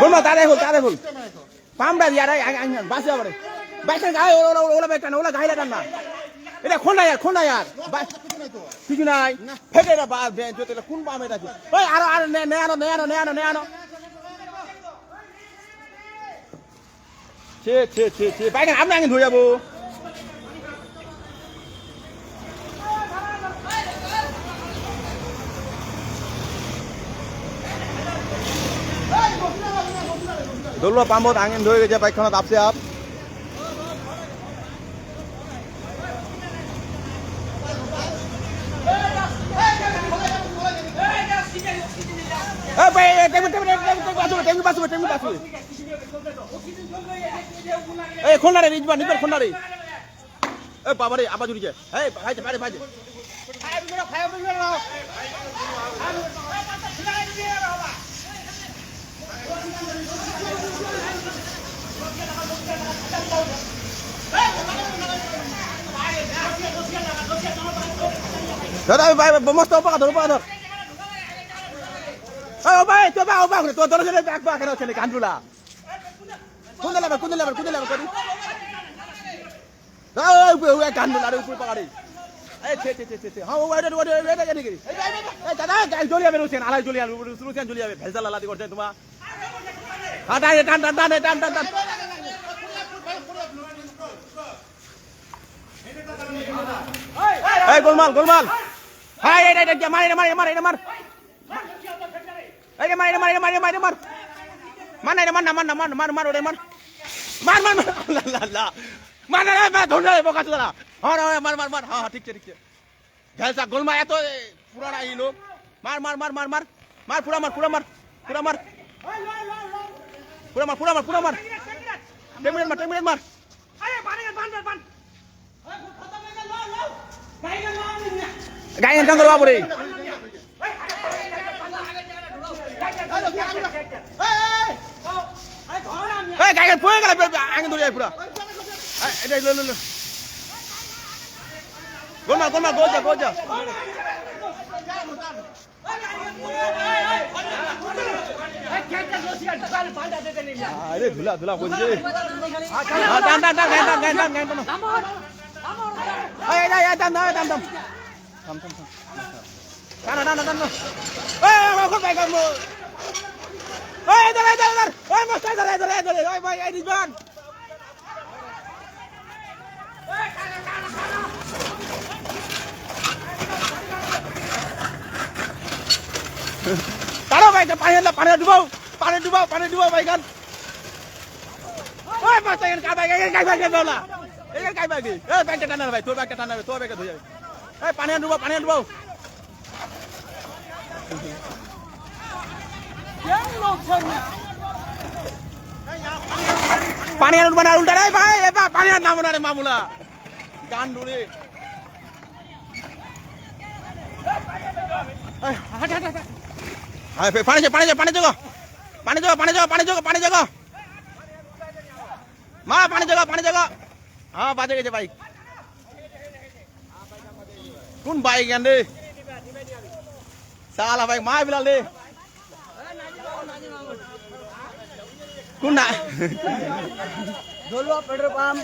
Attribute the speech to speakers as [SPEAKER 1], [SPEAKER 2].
[SPEAKER 1] গোলমাল তাড়াই হল তাড়াই হল পামটা দিয়া বাসে আবার। বাইকের গায়ে ওলা ওলা বাইক ওলা গাইলা টান না। এটা খোন্ডা ইয়ার খোন্ডা ইয়ার। কিছু নাই। ফেটে না, বা জোতে কোন পাম এটা? ওই, আরও আরও, নে নে আনো নে আনো নে আনো নে আনো ছে ছে ছে ছে বাইকের আপনি আগে ধুয়ে যাব। ડોલો પામો આંગણ ધોઈ ગઈ છે પાયખાનાત આપશે આપ খোলারে নিজবা নিজবার খোলারে এ বাবারে আবার জুড়ি যায় এই ভাইজে ভাইজে ভাইজে খায় বিগড়া খায় বিগড়া দাদা ভাই মস্ত ওপা ধর ওপা ধর এই ভাই তো বা ওপা তো ধরে ধরে ব্যাগ বা কেন ছেলে কান্দুলা কোন লেবার কোন লেবার কোন লেবার করি ওই ওই কান্দুলা রে উপর পাকারে এই ছে ছে ছে ছে হ্যাঁ ওই ওই ওই ওই জানি কি এই দাদা গাই জলি যাবে রুসেন আলাই জলি যাবে রুসেন জলি যাবে ভেজাল লাদি করছে তোমার হ্যাঁ টান টান টান টান টান টান টান এই গোলমাল গোলমাল হ্যাঁ এটা এটা মার এটা মার এটা মার এটা মার এই মার এটা মার এটা মার এটা মার এটা মার মার এটা মার না মার না মার মার মার ওটা মার মার মার মার মার না মার ধরে রে বোকা চলা হ্যাঁ হ্যাঁ মার মার মার হ্যাঁ হ্যাঁ ঠিক আছে ঠিক আছে জলসা গোলমা এত পুরানা এই লোক মার মার মার মার মার মার পুরা মার পুরা মার পুরা মার পুরা মার পুরা মার পুরা মার টেন মিনিট মার টেন মিনিট মার গায়ে ডাঙ্গর বাবু রে এই গায়ে পড়ে গেল আগে ধরে যায় পুরা এই, এটা লো লো লো গোলমাল গোলমাল গোল যা গোল যা আরে ধুলা ধুলা বলছে হ্যাঁ টান টান টান টান টান টান টান টান এই এই এই টান টান টান টান থাম থাম থাম। টান টান টান টান এই আমার খুব বাইক মো এই ধরে ধরে ধরে। ওই মস্ত ধরে ধরে ধরে। ওই ভাই, এই রিজবান তারো ভাই পানি পানি ডুবাও পানি ডুবাও পানি ডুবাও ভাই, গান। ওই মাস্টার এখানে কাই ভাই কাই ভাই বেলা এখানে কাই ভাই এই ব্যাগটা টানা ভাই, তোর ব্যাগটা টানা তোর ব্যাগটা ধুয়ে যাবে এই, পানি আন ডুবাও পানি আন ডুবাও পানি আন ডুবা উল্টা রে ভাই এবার পানি আন নামো না রে মামুলা। গান হ্যাঁ পানি পানি পানি জগো পানি জগো পানি জগো পানি জগো পানি জগো মা, পানি জগো পানি জগো হ্যাঁ বাজে গেছে বাইক কোন বাইক কেন রে সালা বাইক মাই বিলাল রে কোন
[SPEAKER 2] পেট্রোল পাম্প